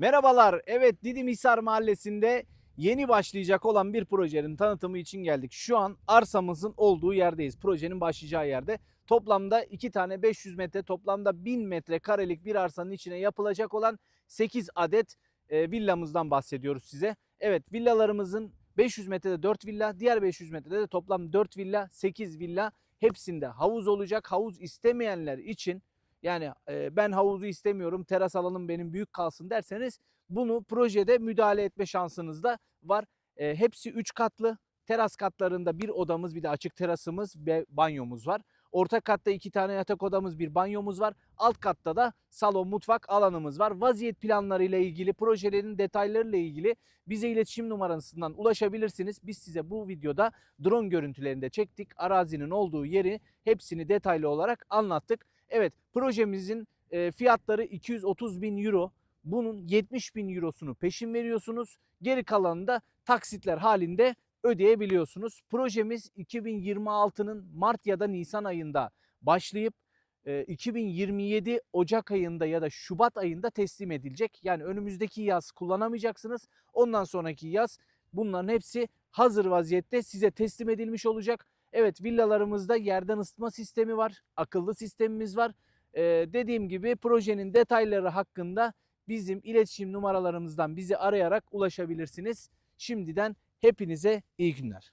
Merhabalar. Evet Didim Hisar Mahallesi'nde yeni başlayacak olan bir projenin tanıtımı için geldik. Şu an arsamızın olduğu yerdeyiz. Projenin başlayacağı yerde. Toplamda 2 tane 500 metre toplamda 1000 metre karelik bir arsanın içine yapılacak olan 8 adet e, villamızdan bahsediyoruz size. Evet villalarımızın 500 metrede 4 villa, diğer 500 metrede de toplam 4 villa, 8 villa hepsinde havuz olacak. Havuz istemeyenler için yani e, ben havuzu istemiyorum, teras alanım benim büyük kalsın derseniz bunu projede müdahale etme şansınız da var. E, hepsi 3 katlı. Teras katlarında bir odamız, bir de açık terasımız ve banyomuz var. Orta katta iki tane yatak odamız, bir banyomuz var. Alt katta da salon, mutfak alanımız var. Vaziyet planlarıyla ilgili, projelerin detaylarıyla ilgili bize iletişim numarasından ulaşabilirsiniz. Biz size bu videoda drone görüntülerinde çektik. Arazinin olduğu yeri hepsini detaylı olarak anlattık. Evet projemizin e, fiyatları 230 bin euro. Bunun 70 bin eurosunu peşin veriyorsunuz. Geri kalanını da taksitler halinde ödeyebiliyorsunuz. Projemiz 2026'nın Mart ya da Nisan ayında başlayıp e, 2027 Ocak ayında ya da Şubat ayında teslim edilecek. Yani önümüzdeki yaz kullanamayacaksınız. Ondan sonraki yaz bunların hepsi hazır vaziyette size teslim edilmiş olacak. Evet villalarımızda yerden ısıtma sistemi var. Akıllı sistemimiz var. Ee, dediğim gibi projenin detayları hakkında bizim iletişim numaralarımızdan bizi arayarak ulaşabilirsiniz. Şimdiden hepinize iyi günler.